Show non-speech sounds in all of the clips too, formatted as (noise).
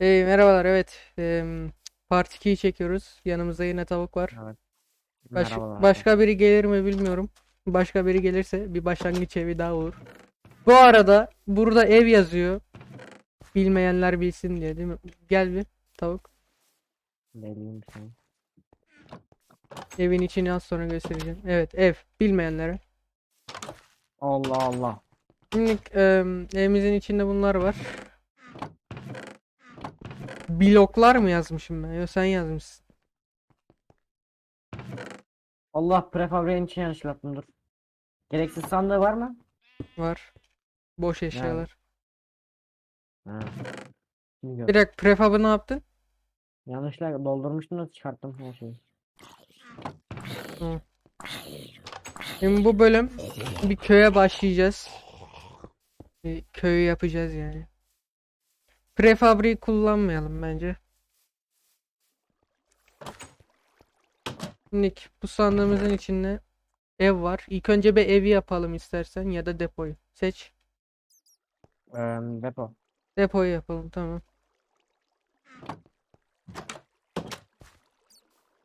Hey, merhabalar evet. Em, Part 2'yi çekiyoruz. Yanımızda yine tavuk var. Evet. Baş- Merhabalar. başka biri gelir mi bilmiyorum. Başka biri gelirse bir başlangıç evi daha olur. Bu arada burada ev yazıyor. Bilmeyenler bilsin diye değil mi? Gel bir tavuk. Deliyim sen. evin içini az sonra göstereceğim. Evet ev. Bilmeyenlere. Allah Allah. Şimdi em, evimizin içinde bunlar var bloklar mı yazmışım ben yok sen yazmışsın Allah prefabrenin için yanlış yaptım dur. Gereksiz sandığı var mı? var boş eşyalar Ha. Şimdi gör. prefab'ı ne yaptın Yanlışlıkla doldurmuştum da çıkarttım her şeyi. Şimdi bu bölüm bir köye başlayacağız. Bir köyü yapacağız yani. Prefabriği kullanmayalım bence. Şimdi bu sandığımızın içinde ev var. İlk önce bir evi yapalım istersen ya da depoyu. Seç. Ee, depo. Depoyu yapalım tamam.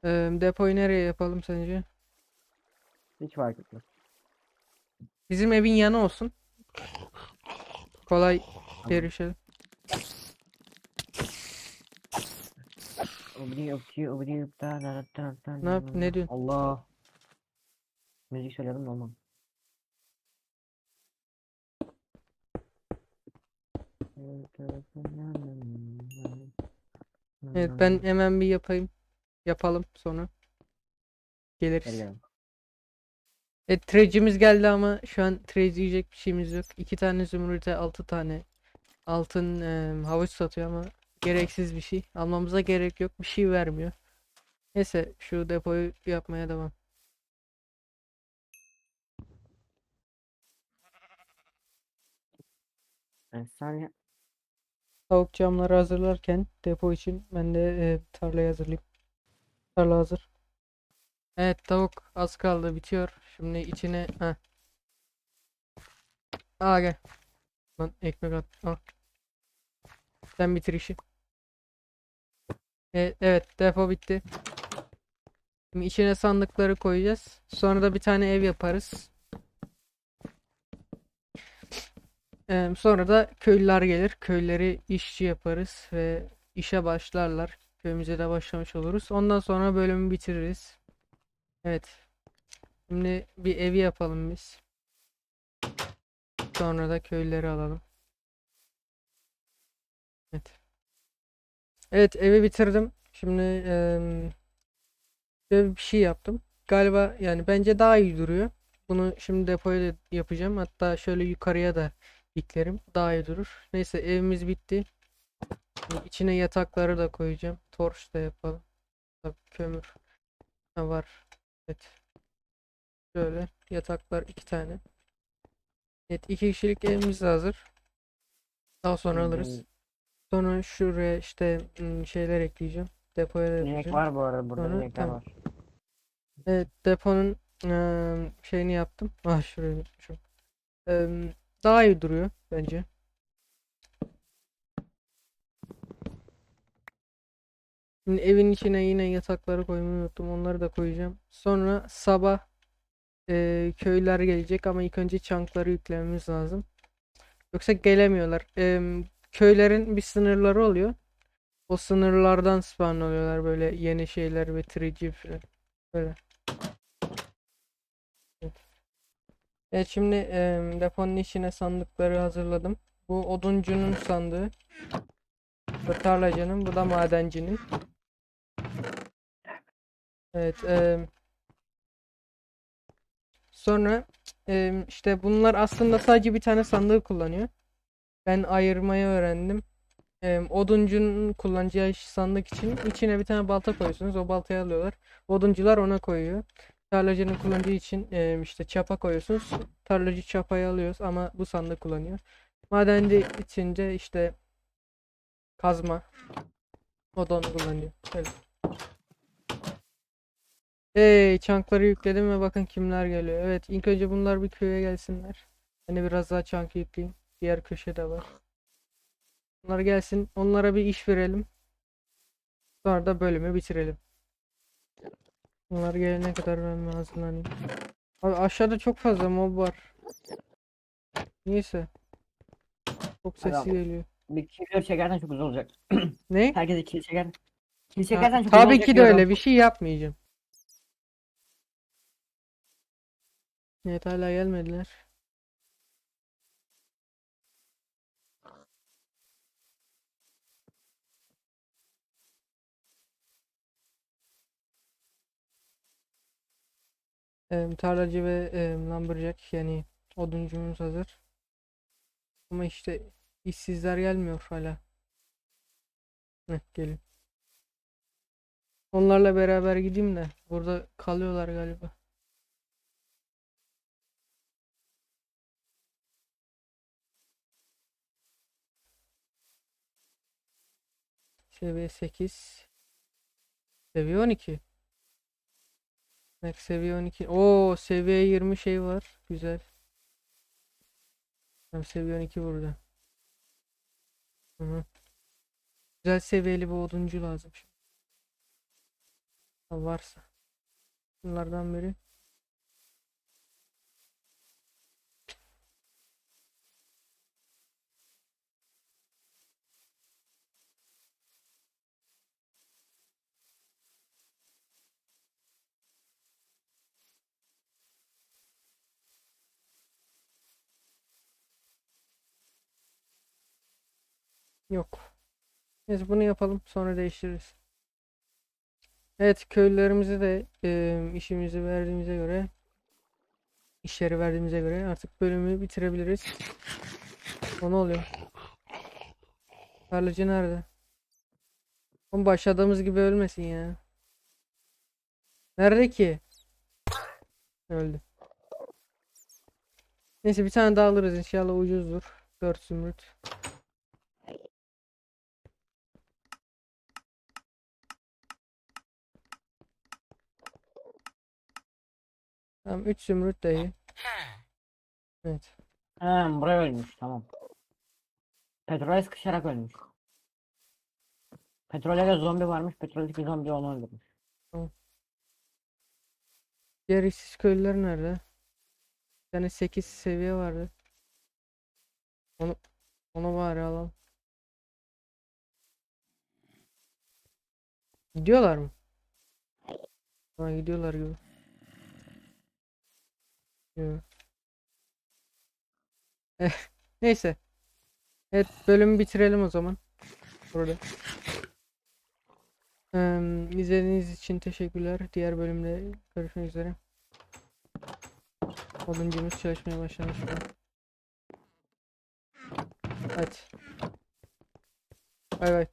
Ee, depoyu nereye yapalım sence? Hiç fark etmez. Bizim evin yanı olsun. Kolay erişelim. Ubdi ubdi ubdi da da da da Ne yap- ne diyorsun? Allah. Müzik söyledim de. Evet ben hemen bir yapayım. Yapalım sonra. Gel Geliriz. gel. Evet trade'cimiz geldi ama şu an trade diyecek bir şeyimiz yok. İki tane zümrüte altı tane altın em, havuç satıyor ama gereksiz bir şey. Almamıza gerek yok. Bir şey vermiyor. Neyse şu depoyu yapmaya devam. Efsane. Tavuk camları hazırlarken depo için ben de e, tarlayı hazırlayayım. Tarla hazır. Evet tavuk az kaldı bitiyor. Şimdi içine ha. Aa gel. Lan ekmek at. Al. Sen bitir işi. E, evet depo bitti. Şimdi içine sandıkları koyacağız. Sonra da bir tane ev yaparız. Ee, sonra da köylüler gelir. Köyleri işçi yaparız ve işe başlarlar. Köyümüze de başlamış oluruz. Ondan sonra bölümü bitiririz. Evet. Şimdi bir evi yapalım biz. Sonra da köylüleri alalım. Evet. Evet evi bitirdim. Şimdi eee, şöyle bir şey yaptım. Galiba yani bence daha iyi duruyor. Bunu şimdi depoya da yapacağım. Hatta şöyle yukarıya da diklerim. Daha iyi durur. Neyse evimiz bitti. Şimdi içine yatakları da koyacağım. Torç da yapalım. Tabii kömür ha, var. Evet. Şöyle yataklar iki tane. Evet iki kişilik evimiz de hazır. Daha sonra alırız. Sonra şuraya işte ım, şeyler ekleyeceğim. Depoya da İnek yapacağım. var bu arada burada Sonra- inekler tamam. var. Evet deponun eee, şeyini yaptım. Ah şuraya unutmuşum. Eee, daha iyi duruyor bence. Şimdi evin içine yine yatakları koymayı unuttum. Onları da koyacağım. Sonra sabah eee köyler gelecek ama ilk önce çankları yüklememiz lazım. Yoksa gelemiyorlar. Eee, köylerin bir sınırları oluyor. O sınırlardan spawn oluyorlar böyle yeni şeyler ve trici falan. Böyle. Evet şimdi em, deponun içine sandıkları hazırladım. Bu oduncunun sandığı. Bu tarlacının, bu da madencinin. Evet. em, sonra em, işte bunlar aslında sadece bir tane sandığı kullanıyor. Ben ayırmayı öğrendim. Em, oduncunun kullanacağı sandık için içine bir tane balta koyuyorsunuz. O baltayı alıyorlar. Oduncular ona koyuyor. Tarlacının kullanacağı için em, işte çapa koyuyorsunuz. Tarlacı çapayı alıyoruz ama bu sandık kullanıyor. Madenci içince işte kazma. O da onu kullanıyor. Öyle. Hey, çankları yükledim ve bakın kimler geliyor. Evet, ilk önce bunlar bir köye gelsinler. Hani biraz daha çank yükleyeyim. Diğer köşede var. Onlar gelsin. Onlara bir iş verelim. Sonra da bölümü bitirelim. Onlar gelene kadar ben hazırlanayım. Abi aşağıda çok fazla mob var. Neyse. Çok Adam- geliyor. Bir kilo çekersen çok güzel olacak. (clears throat) Ne? Herkes iki çeker. Kil Ha, çekersen çok tabii olacak ki de diyorum. öyle bir şey yapmayacağım. Evet hala gelmediler. Tarlacı ve em, lumberjack yani oduncumuz hazır. Ama işte işsizler gelmiyor hala. Heh, gelin. Onlarla beraber gideyim de burada kalıyorlar galiba. Seviye 8. Seviye 12. Max seviye 12. Oo seviye 20 şey var. Güzel. Hem seviye 12 burada. Hı hı. Güzel seviyeli bir oduncu lazım şimdi. Varsa. Bunlardan biri. Yok. Neyse bunu yapalım sonra değiştiririz. Evet köylülerimizi de e, işimizi verdiğimize göre işleri verdiğimize göre artık bölümü bitirebiliriz. O ne oluyor? Tarlacı nerede? Oğlum başladığımız gibi ölmesin ya. Nerede ki? Öldü. Neyse bir tane daha alırız inşallah ucuzdur. 4 zümrüt. Tamam 3 zümrüt iyi. Evet. Ha, buraya ölmüş tamam. Petrole sıkışarak ölmüş. Petrolde de zombi varmış. Petroldeki zombi onu öldürmüş. Diğer işsiz köylüler nerede? Bir tane 8 seviye vardı. Onu onu bari alalım. Gidiyorlar mı? Ha gidiyorlar gibi. Yo. Eh, neyse. Evet bölümü bitirelim o zaman. Burada. Eee, izlediğiniz için teşekkürler. Diğer bölümde görüşmek üzere. Oduncumuz çalışmaya başlamış. Hadi. Bay bay.